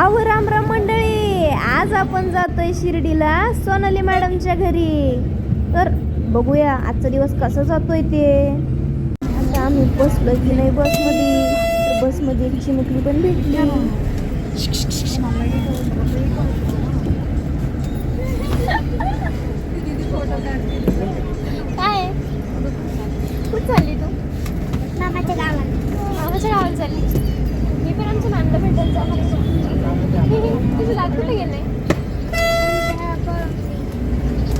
आव राम राम मंडळी. आज आपण जातोय शिर्डीला सोनाली मॅडमच्या घरी. तर बघूया आजचा दिवस कसा जातोय ते. आता आम्ही बसलो की नाही बसमध्ये. तर बसमध्ये एक चिमुकली पण भेटली. काय? कुठे गेले.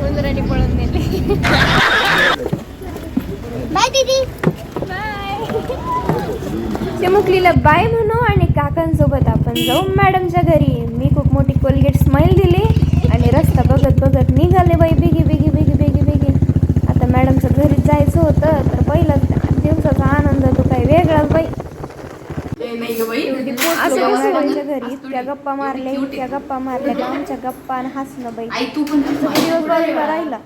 उंदराने पळून गेले बाय दीदी. बाय. चिमुकलीला बाय म्हणू आणि काकांसोबत आपण जाऊ मॅडमच्या घरी. मी खूप मोठी कोलगेट स्माईल दिली आणि रस्ता बघत बघत निघाले बाई बिगी बिगी बिगी बिगी बिगी. आता मॅडमच्या घरी जायचं होतं तर पहिलाच दिवसाचा आनंद तो काही वेगळाच बाई. असं घरी. इतक्या गप्पा मारल्या इतक्या गप्पा मारल्या की? आमच्या गप्पा आणि हसणं बाई. आई तू पण दिवस बाजूला राहिला.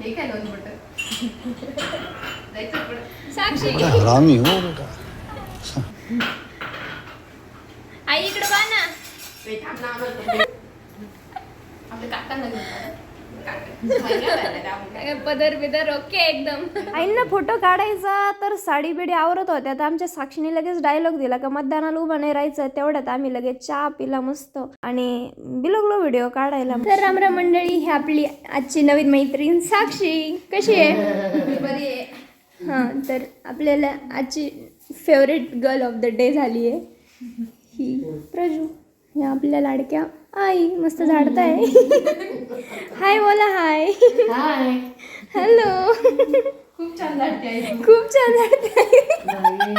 हे बोट. साक्षी. हो बेटा. आई इकडे बा ना. आपल्या काकांना. काका. पदर बिदर ओके एकदम. आईंना फोटो काढायचा तर साडी बिडी आवरत होत्या तर आमच्या साक्षीने लगेच डायलॉग दिला का मतदानाला उभं नाही राहायचं तेवढ्यात आम्ही लगेच चहा पिला मस्त आणि बिलगलो व्हिडिओ काढायला. तर रामराम मंडळी ही आपली आजची नवीन मैत्रीण साक्षी. कशी आहे? बरी आहे. हां तर आपल्याला आजची favourite girl of the day झाली आहे. ही प्रजू. ही आपल्या लाडक्या. आई मस्त झाडताय. हाय बोला हाय हाय हॅलो खूप छान झाडते आई तू. खूप छान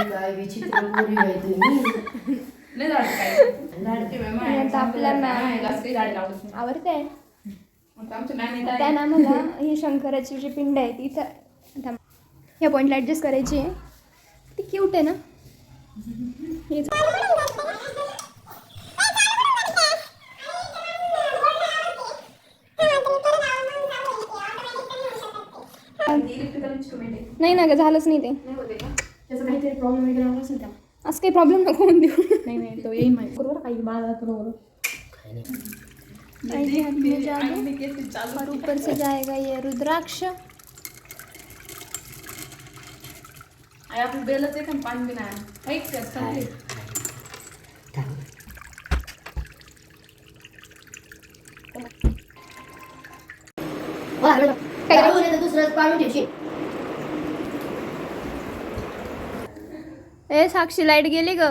काय विचित्र पोरी आहे तुम्ही लय काय. मॅम- काही झाड नाही. आवडते आता आमच्या आहे. मला ही शंकराची जी पिंड आहे ती इथं आता ह्या पॉईंटला ॲडजस्ट करायची आहे ती क्यूट आहे ना हेच. आहे. नाही ना ग झालंच नाही ते नाही होते का? त्याचा काहीतरी प्रॉब्लेम वगैरे आला असेल त्याला. असं काही प्रॉब्लेम नको होऊन देऊ नाही नाही तो येईल माहिती बरोबर काही बाळा बरोबर और ऊपर से जाएगा ये रुद्राक्ष आई आपलं बेलच आहे पण पाणी आहे. ऐक. काय दुसरं पाडून ठेवशील ए साक्षी लाइट गेली ग.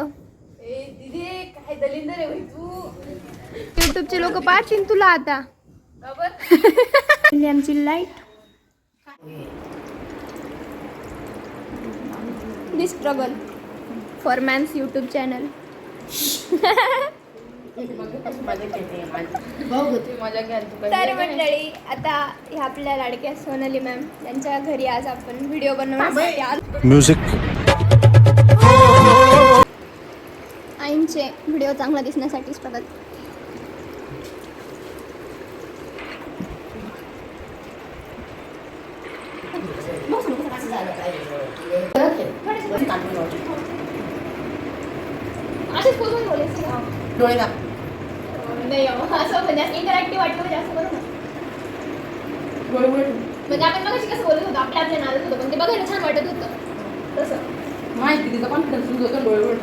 ए, दीदी, काय दलिंदर आहे होय तू? युट्यूबचे लोक पाहतील तुला आता. आमची light. This struggle for man's YouTube channel तर मंडळी आता ह्या आपल्या लाडक्या सोनाली मॅम त्यांच्या घरी आज आपण व्हिडिओ बनवण्यासाठी आलो. आईंचे व्हिडिओ चांगला दिसण्यासाठीच डोळे दाब. नाही अहो, असं म्हणजे इंटरॅक्टिव्ह म्हणजे असं. म्हणजे आपण मगाशी कसं बोलत होतो आपल्या आपल्या नादत होतो पण ते बघायला छान वाटत होतं. तसं. माहिती तिचा कॉन्फिडन्स होतं डोळे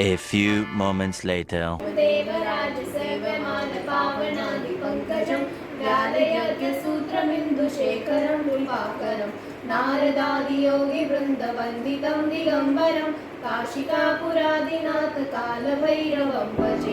A few moments later. देवराज सर्वमान पावनादि पङ्कजं व्यालयज्ञसूत्रमिन्दुशेखरं कृपाकरं नारदादियोगिवृन्दवन्दितं दिगम्बरं काशिकापुरादिनाथ कालभैरवं भजे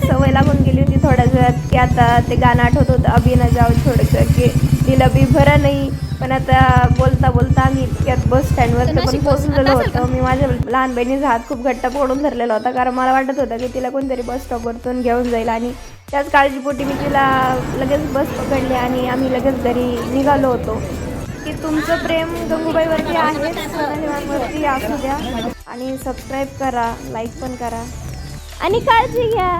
सवय लागून गेली होती थोड्या वेळात की आता ते गाणं आठवत होतं अभिनय जाऊ होतं की तिला बी बरं नाही. पण आता बोलता बोलता आम्ही इतक्यात बस स्टँडवर पण पोहोचलेलो होतो. मी माझ्या लहान बहिणीचा हात खूप घट्ट पकडून धरलेला होता कारण मला वाटत होतं की तिला कोणतरी बस स्टॉपवरतून घेऊन जाईल. आणि त्याच काळजीपोटी मी तिला लगेच बस पकडली आणि आम्ही लगेच घरी निघालो होतो. की तुमचं प्रेम गंगूबाईवरती आहे सोनालीवांवरती असू द्या. आणि सबस्क्राईब करा लाईक पण करा. आणि काळजी घ्या.